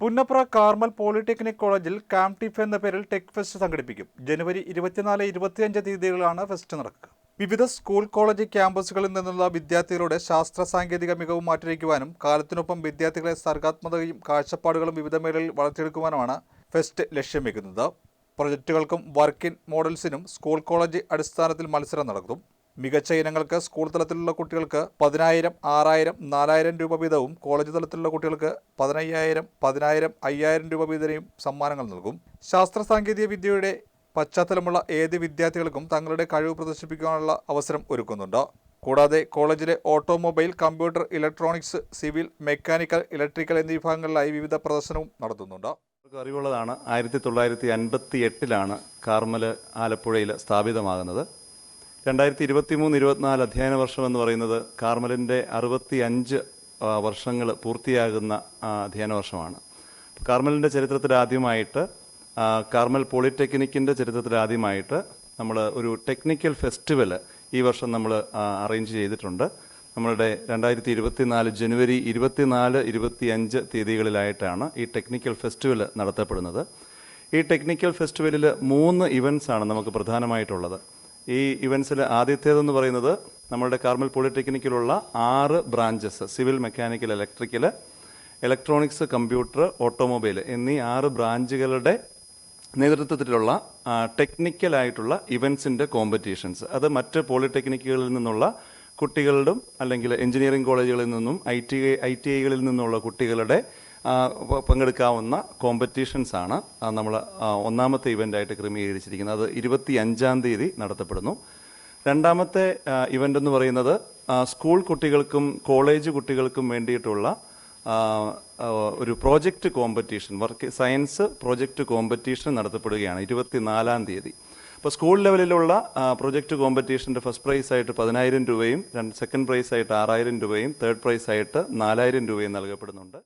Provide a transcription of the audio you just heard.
Punnapra Carmel polytechnic കോളേജിൽ കാംടിഫ് എന്ന പേരിൽ ടെക് ഫെസ്റ്റ് സംഘടിപ്പിക്കും. ജനുവരി ഇരുപത്തിനാല് ഇരുപത്തിയഞ്ച് തീയതികളിലാണ് ഫെസ്റ്റ് നടക്കുക. വിവിധ സ്കൂൾ കോളേജ് ക്യാമ്പസുകളിൽ നിന്നുള്ള വിദ്യാർത്ഥികളുടെ ശാസ്ത്ര സാങ്കേതിക മികവ് മാറ്റിവയ്ക്കുവാനും കാലത്തിനൊപ്പം വിദ്യാർത്ഥികളെ സർഗാത്മകതയും കാഴ്ചപ്പാടുകളും വിവിധ മേഖലയിൽ വളർത്തിയെടുക്കുവാനുമാണ് ഫെസ്റ്റ് ലക്ഷ്യം വെക്കുന്നത് പ്രൊജക്റ്റുകൾക്കും വർക്ക് ഇൻ മോഡൽസിനും സ്കൂൾ കോളേജ് അടിസ്ഥാനത്തിൽ മത്സരം നടക്കും. മികച്ച ഇനങ്ങൾക്ക് സ്കൂൾ തലത്തിലുള്ള കുട്ടികൾക്ക് പതിനായിരം ആറായിരം നാലായിരം രൂപ വീതവും കോളേജ് തലത്തിലുള്ള കുട്ടികൾക്ക് പതിനയ്യായിരം പതിനായിരം അയ്യായിരം രൂപ വീതവും സമ്മാനങ്ങൾ നൽകും. ശാസ്ത്ര സാങ്കേതിക വിദ്യയുടെ പശ്ചാത്തലമുള്ള ഏത് വിദ്യാർത്ഥികൾക്കും തങ്ങളുടെ കഴിവ് പ്രദർശിപ്പിക്കാനുള്ള അവസരം ഒരുക്കുന്നുണ്ട്. കൂടാതെ കോളേജിലെ automobile computer electronics civil mechanical electrical എന്നീ വിഭാഗങ്ങളിലായി വിവിധ പ്രദർശനവും നടത്തുന്നുണ്ട്. അറിവുള്ളതാണ്. ആയിരത്തി തൊള്ളായിരത്തി അൻപത്തി എട്ടിലാണ് കാർമൽ ആലപ്പുഴയിൽ സ്ഥാപിതമാകുന്നത്. രണ്ടായിരത്തി ഇരുപത്തി മൂന്ന് ഇരുപത്തിനാല് അധ്യയന വർഷം എന്ന് പറയുന്നത് കാർമലിന്റെ അറുപത്തി അഞ്ച് വർഷങ്ങൾ പൂർത്തിയാകുന്ന അധ്യയന വർഷമാണ്. കാർമലിന്റെ ചരിത്രത്തിൽ ആദ്യമായിട്ട് കാർമൽ പോളിടെക്നിക്കിന്റെ ചരിത്രത്തിൽ ആദ്യമായിട്ട് നമ്മൾ ഒരു ടെക്നിക്കൽ ഫെസ്റ്റിവൽ ഈ വർഷം നമ്മൾ അറേഞ്ച് ചെയ്തിട്ടുണ്ട്. നമ്മളുടെ രണ്ടായിരത്തി ഇരുപത്തിനാല് ജനുവരി ഇരുപത്തിനാല് ഇരുപത്തിയഞ്ച് തീയതികളിലായിട്ടാണ് ഈ ടെക്നിക്കൽ ഫെസ്റ്റിവൽ നടത്തപ്പെടുന്നത്. ഈ ടെക്നിക്കൽ ഫെസ്റ്റിവലിൽ മൂന്ന് ഇവന്റ്സ് ആണ് നമുക്ക് പ്രധാനമായിട്ടുള്ളത്. ഈ ഇവൻസിൽ ആദ്യത്തേതെന്ന് പറയുന്നത് നമ്മളുടെ കാർമൽ പോളിടെക്നിക്കിലുള്ള ആറ് branches civil mechanical electrical electronics computer automobile എന്നീ ആറ് ബ്രാഞ്ചുകളുടെ നേതൃത്വത്തിലുള്ള ടെക്നിക്കലായിട്ടുള്ള ഇവൻസിന്റെ കോമ്പറ്റീഷൻസ്. അത് മറ്റ് പോളിടെക്നിക്കുകളിൽ നിന്നുള്ള കുട്ടികളുടെ അല്ലെങ്കിൽ എഞ്ചിനീയറിംഗ് കോളേജുകളിൽ നിന്നും ഐ ടി ഐ ടി ഐകളിൽ നിന്നുള്ള കുട്ടികളുടെ പങ്കെടുക്കാവുന്ന കോമ്പറ്റീഷൻസാണ് നമ്മൾ ഒന്നാമത്തെ ഇവന്റായിട്ട് ക്രമീകരിച്ചിരിക്കുന്നത്. അത് ഇരുപത്തി അഞ്ചാം തീയതി നടത്തപ്പെടുന്നു. രണ്ടാമത്തെ ഇവന്റ് എന്ന് പറയുന്നത് സ്കൂൾ കുട്ടികൾക്കും കോളേജ് കുട്ടികൾക്കും വേണ്ടിയിട്ടുള്ള ഒരു project competition work science project competition നടത്തപ്പെടുകയാണ് ഇരുപത്തിനാലാം തീയതി. അപ്പോൾ സ്കൂൾ ലെവലിലുള്ള പ്രോജക്റ്റ് കോമ്പറ്റീഷന്റെ ഫസ്റ്റ് പ്രൈസ് ആയിട്ട് പതിനായിരം രൂപയും രണ്ട് സെക്കൻഡ് പ്രൈസ് ആയിട്ട് ആറായിരം രൂപയും തേർഡ് പ്രൈസ് ആയിട്ട് നാലായിരം രൂപയും നൽകപ്പെടുന്നുണ്ട്.